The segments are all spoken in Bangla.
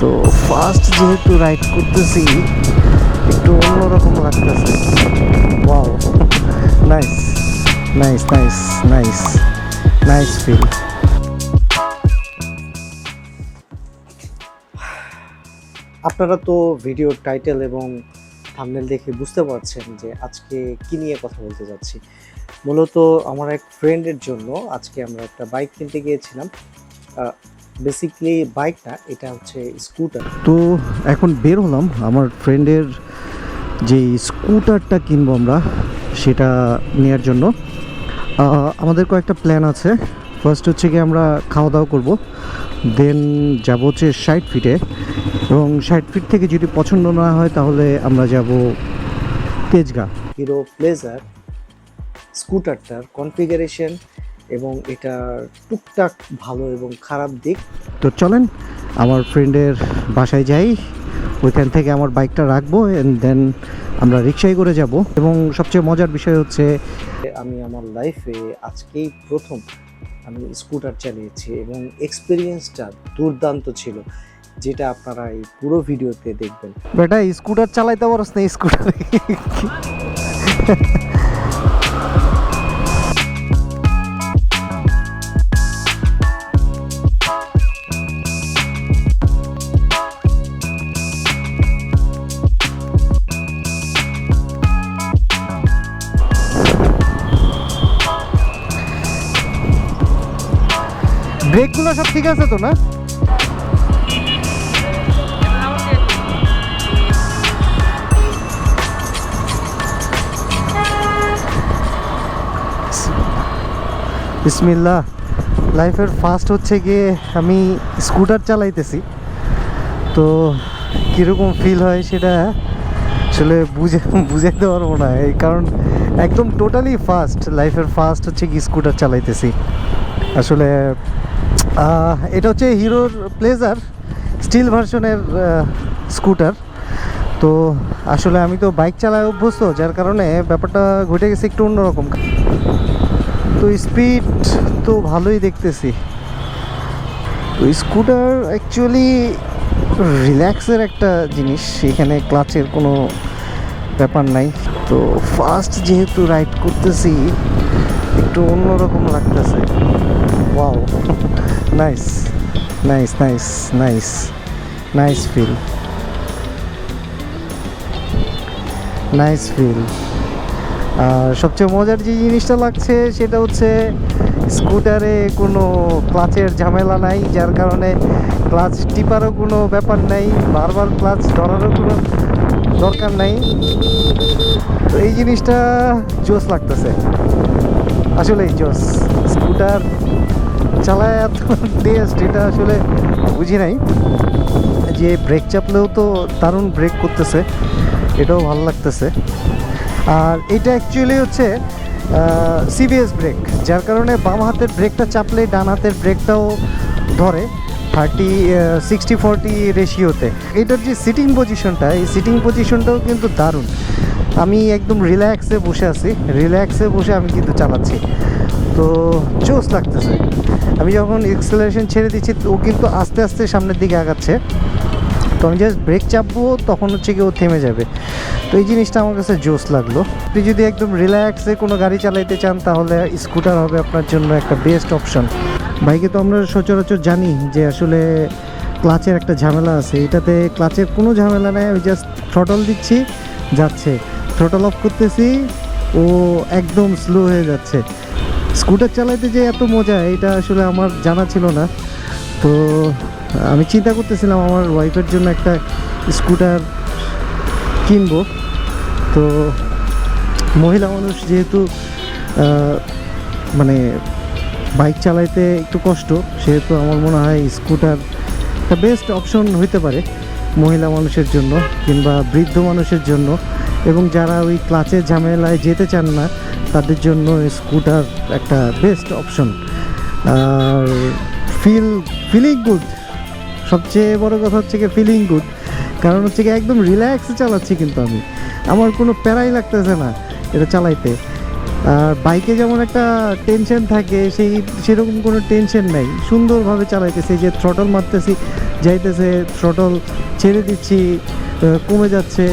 তো ফার্স্ট যেহেতু রাইড করতেছি, একটু অন্যরকম লাগতেছে। Wow nice nice nice nice nice feel আপনারা তো ভিডিও টাইটেল এবং থাম্বনেল দেখে বুঝতে পারছেন যে আজকে কি নিয়ে কথা বলতে যাচ্ছি। মূলত আমার এক ফ্রেন্ডের জন্য আজকে আমরা একটা বাইক কিনতে গিয়েছিলাম। বেসিকলি বাইক না এটা হচ্ছে স্কুটার তো এখন বের হলাম আমার ফ্রেন্ডের যে স্কুটারটা কিনবো আমরা সেটা নেওয়ার জন্য। আমাদের কয়েকটা প্ল্যান আছে। ফার্স্ট হচ্ছে কি আমরা খাওয়া দাওয়া করব দেন যাব হচ্ছে ষাট ফিটে এবং ষাট ফিট থেকে যদি পছন্দ না হয় তাহলে আমরা যাব তেজগা। হিরো প্লেজার স্কুটারটার কনফিগারেশন এবং এটা টুকটাক ভালো এবং খারাপ দিক। তো চলেন আমার ফ্রেন্ডের বাসায় যাই। ওইখান থেকে আমার বাইকটা রাখব অ্যান্ড দেন আমরা রিক্সায় করে যাব। এবং সবচেয়ে মজার বিষয় হচ্ছে আমি আমার লাইফে আজকেই প্রথম আমি স্কুটার চালিয়েছি এবং এক্সপিরিয়েন্সটা দুর্দান্ত ছিল যেটা আপনারা এই পুরো ভিডিওতে দেখবেন। বেটা স্কুটার চালাইতে পারস না স্কুটার ব্রেকগুলো সব ঠিক আছে তো না? বিসমিল্লাহ। লাইফের ফার্স্ট হচ্ছে গিয়ে আমি স্কুটার চালাইতেছি। তো কীরকম ফিল হয় সেটা আসলে বুঝে বুঝাইতে পারব না। এই কারণ একদম টোটালি ফার্স্ট লাইফের ফার্স্ট হচ্ছে কি স্কুটার চালাইতেছি। আসলে এটা হচ্ছে হিরোর প্লেজার স্টিল ভার্সনের স্কুটার। তো আসলে আমি তো বাইক চালায় অভ্যস্ত, যার কারণে ব্যাপারটা ঘটে গেছে একটু অন্যরকম। তো স্পিড তো ভালোই দেখতেছি। তো স্কুটার অ্যাকচুয়ালি রিল্যাক্সের একটা জিনিস, এখানে ক্লাচের কোনো ব্যাপার নাই। তো ফার্স্ট যেহেতু রাইড করতেছি, একটু অন্যরকম লাগতেছে। Wow nice nice nice nice nice feel nice feel আর সবচেয়ে মজার যে জিনিসটা লাগছে, সেটা হচ্ছে স্কুটারে কোনো ক্লাচের ঝামেলা নাই, যার কারণে ক্লাচ টিপারও কোনো ব্যাপার নাই, বারবার ক্লাচ ধরারও কোনো দরকার নাই। তো এই জিনিসটা জোস লাগতেছে। আসলেই জোস স্কুটার চালায় এত টেস্ট এটা আসলে বুঝি নাই। যে ব্রেক চাপলেও তো দারুণ ব্রেক করতেছে, এটাও ভালো লাগতেছে। আর এটা অ্যাকচুয়ালি হচ্ছে সিবিএস ব্রেক যার কারণে বাম হাতের ব্রেকটা চাপলে ডান হাতের ব্রেকটাও ধরে থার্টি সিক্সটি ফর্টি রেশিওতে এটার যে সিটিং পজিশনটা এই সিটিং পজিশনটাও কিন্তু দারুণ। আমি একদম রিল্যাক্সে বসে আছি রিল্যাক্সে বসে আমি কিন্তু চালাচ্ছি। তো জোস লাগতেছে। আমি যখন এক্সেলারেশন ছেড়ে দিচ্ছি, ও কিন্তু আস্তে আস্তে সামনের দিকে আগাচ্ছে। তো আমি জাস্ট ব্রেক চাপবো, তখন হচ্ছে কি ও থেমে যাবে। তো এই জিনিসটা আমার কাছে জোস লাগল। আপনি যদি একদম রিল্যাক্সে কোনো গাড়ি চালাইতে চান, তাহলে স্কুটার হবে আপনার জন্য একটা বেস্ট অপশন বাইকে তো আমরা সচরাচর জানি যে আসলে ক্লাচের একটা ঝামেলা আছে। এটাতে ক্লাচের কোনো ঝামেলা নেই, আমি জাস্ট থ্রটল দিচ্ছি, যাচ্ছে। থ্রটল অফ করতেছি, ও একদম স্লো হয়ে যাচ্ছে। স্কুটার চালাইতে যে এত মজা, এটা আসলে আমার জানা ছিল না। তো আমি চিন্তা করতেছিলাম আমার ওয়াইফের জন্য একটা স্কুটার কিনবো। তো মহিলা মানুষ যেহেতু মানে বাইক চালাইতে একটু কষ্ট, সেহেতু আমার মনে হয় স্কুটার একটা বেস্ট অপশন হইতে পারে মহিলা মানুষের জন্য কিংবা বৃদ্ধ মানুষের জন্য। এবং যারা ওই ক্লাচের ঝামেলায় যেতে চান না তাদের জন্য স্কুটার একটা বেস্ট অপশন আর ফিল ফিলিং গুড সবচেয়ে বড় কথা হচ্ছে কি ফিলিং গুড কারণ হচ্ছে কি একদম রিল্যাক্সে চালাচ্ছি কিন্তু আমি। আমার কোনো প্যারাই লাগতেছে না এটা চালাইতে। আর বাইকে যেমন একটা টেনশন থাকে, সেই, সেরকম কোনো টেনশন নেই। সুন্দরভাবে চালাইতেছি, যে থ্রটল মারতেছি, যাইতেছে থ্রটল ছেড়ে দিচ্ছি কমে যাচ্ছে।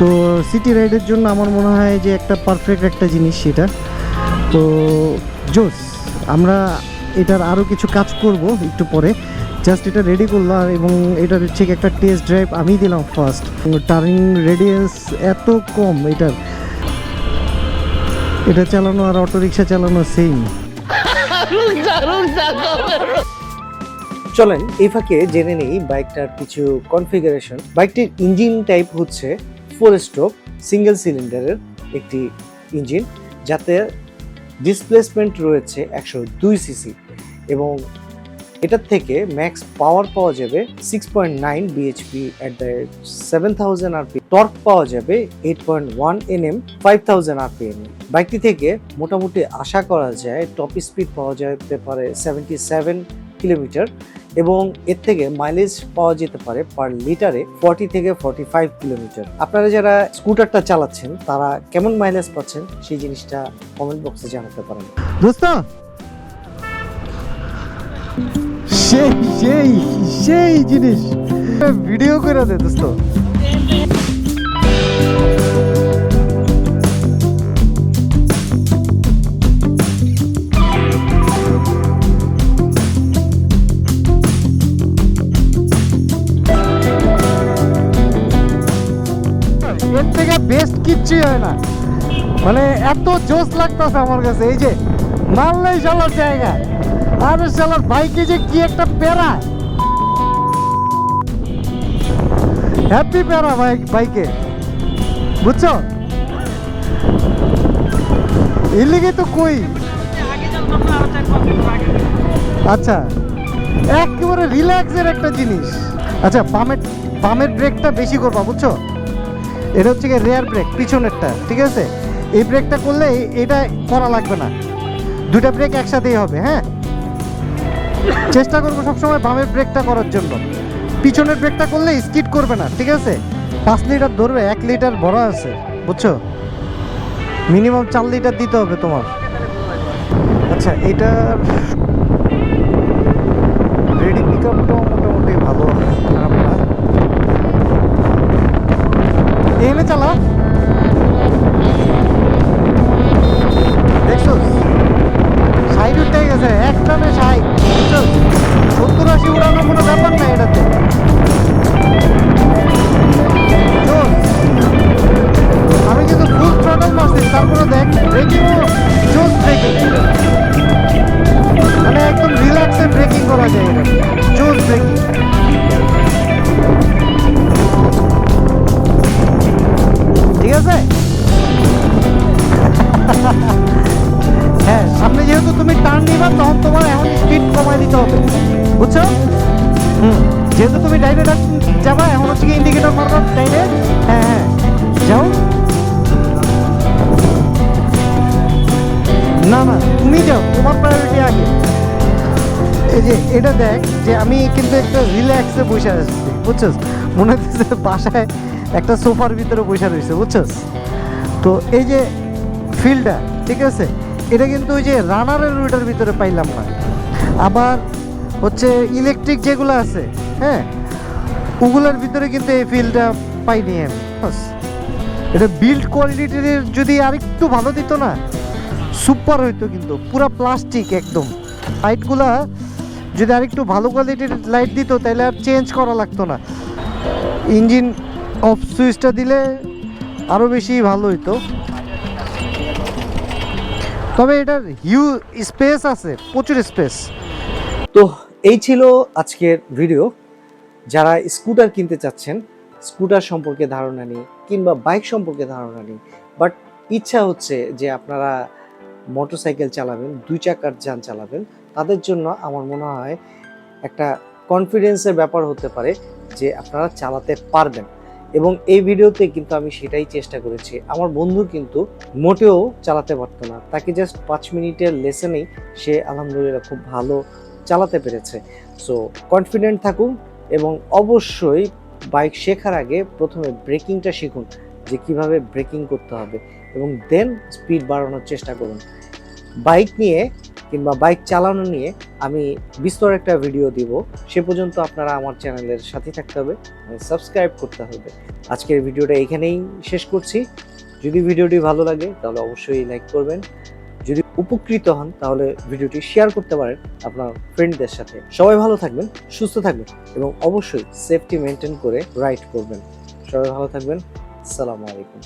তো সিটি রাইডের জন্য আমার মনে হয় যে একটা পারফেক্ট একটা জিনিস সেটা তো জোস, আমরা এটার আরও কিছু কাজ করব একটু পরে। জাস্ট এটা রেডি করলাম এবং এটার হচ্ছে কি একটা টেস্ট ড্রাইভ আমি দিলাম ফার্স্ট টার্নিং রেডিয়াস এত কম এটার। এটা চালানো আর অটো রিক্সা চালানো সেম চলেন এই ফাঁকে জেনে নেই বাইকটার কিছু কনফিগারেশন বাইকটির ইঞ্জিন টাইপ হচ্ছে ফোর স্ট্রোক সিঙ্গেল সিলিন্ডারের একটি ইঞ্জিন যাতে ডিসপ্লেসমেন্ট রয়েছে একশো দুই সিসি এবং এটার থেকে ম্যাক্স পাওয়ার পাওয়া যাবে six point nine BHP at the seven thousand RPM torque পাওয়া যাবে eight point one NM five thousand RPM N M বাইকটি থেকে মোটামুটি আশা করা যায় টপ স্পিড পাওয়া যেতে পারে সেভেন্টি সেভেন কিলোমিটার এবং এর থেকে মাইলেজ পাওয়া যেতে পারে পার লিটারে ফর্টি থেকে ফর্টি ফাইভ কিলোমিটার। আপনারা যারা স্কুটারটা চালাচ্ছেন, তারা কেমন মাইলেজ পাচ্ছেন সেই জিনিসটা কমেন্ট বক্সে জানাতে পারেন। সেই সেই সেই জিনিস। ভিডিও করে দে দোস্ত। হয় না। মানে এত জোশ লাগতেছে আমার কাছে, এই যে মারলেই চলার জায়গা আর চালার বাইকে যে কি একটা প্যারা। হ্যাপি প্যারা বাইক, বাইকে। বুঝছ? এর লিগে তো কই? আচ্ছা একেবারে রিল্যাক্সের একটা জিনিস। আচ্ছা বামের বামের ব্রেকটা বেশি করবা, বুঝছ? এটা হচ্ছে গিয়ে রেয়ার ব্রেক পিছনেরটা, ঠিক আছে? এই ব্রেকটা করলে এটা করা লাগবে না। দুটা ব্রেক একসাথেই হবে হ্যাঁ? চেষ্টা করব সবসময় বামের ব্রেকটা করার জন্য। পিছনের ব্রেকটা করলে স্কিড করবে না, ঠিক আছে? পাঁচ লিটার ধরবে, এক লিটার বড় আছে, বুঝছ? মিনিমাম চার লিটার দিতে হবে তোমার। আচ্ছা এটার রেডি পিক আপটাও মোটামুটি ভালো খারাপ না এনে আছে হ্যাঁ সামনে যেহেতু তুমি টার্ন নিবা, তখন তোমার এখন স্পিড কমায় দিতে হবে। বুঝছ? যেহেতু তুমি ডাইরেক্ট যাবা, এখন হচ্ছে ইন্ডিকেটর মারবা ডাইরেক্ট হ্যাঁ হ্যাঁ যাও। না না, তুমি যাও, তোমার প্রায়োরিটি আগে। এই যে, এটা দেখ যে আমি কিন্তু একটা রিল্যাক্সে বসে আসছি বুঝছস মনে হচ্ছে বাসায় একটা সোফার ভিতরে বসে রয়েছে বুঝছস তো এই যে ফিল্ডটা, ঠিক আছে? এটা কিন্তু ওই যে রানারের রুইটার ভিতরে পাইলাম না। আবার হচ্ছে ইলেকট্রিক যেগুলো আছে হ্যাঁ? ওগুলোর ভিতরে কিন্তু এই ফিল্ডটা পাইনি আমি। এটা বিল্ড কোয়ালিটির যদি আরেকটু ভালো দিত না সুপার হইতো কিন্তু, পুরা প্লাস্টিক একদম। লাইটগুলা যদি আরেকটু ভালো কোয়ালিটির লাইট দিত তাহলে আর চেঞ্জ করা লাগতো না। ইঞ্জিন অফ সুইচটা দিলে আরও বেশি ভালো হইতো। তবে এটার হিউ স্পেস আছে, প্রচুর স্পেস। তো এই ছিল আজকের ভিডিও। যারা স্কুটার কিনতে চাচ্ছেন, স্কুটার সম্পর্কে ধারণা নেই কিংবা বাইক সম্পর্কে ধারণা নেই বাট ইচ্ছা হচ্ছে যে আপনারা মোটরসাইকেল চালাবেন, দুই চাকার যান চালাবেন, তাদের জন্য আমার মনে হয় একটা কনফিডেন্সের ব্যাপার হতে পারে যে আপনারা চালাতে পারবেন। এবং এই ভিডিওতে কিন্তু আমি সেটাই চেষ্টা করেছি। আমার বন্ধু কিন্তু মোটেও চালাতে পারতো না। তাকে জাস্ট পাঁচ মিনিটের লেসেনেই সে আলহামদুলিল্লাহ খুব ভালো চালাতে পেরেছে। সো কনফিডেন্ট থাকুন এবং অবশ্যই বাইক শেখার আগে প্রথমে ব্রেকিংটা শিখুন যে কীভাবে ব্রেকিং করতে হবে এবং দেন স্পিড বাড়ানোর চেষ্টা করুন। বাইক নিয়ে কিংবা বাইক চালানো নিয়ে আমি বিস্তর একটা ভিডিও দিব। সে পর্যন্ত আপনারা আমার চ্যানেলের সাথে থাকতে হবে সাবস্ক্রাইব করতে হবে। আজকের ভিডিওটা এখানেই শেষ করছি। যদি ভিডিওটি ভালো লাগে তাহলে অবশ্যই লাইক করবেন। যদি উপকৃত হন তাহলে ভিডিওটি শেয়ার করতে পারেন আপনার ফ্রেন্ডদের সাথে। সবাই ভালো থাকবেন, সুস্থ থাকবেন এবং অবশ্যই সেফটি মেনটেন করে রাইড করবেন। সবাই ভালো থাকবেন। আসসালামু আলাইকুম।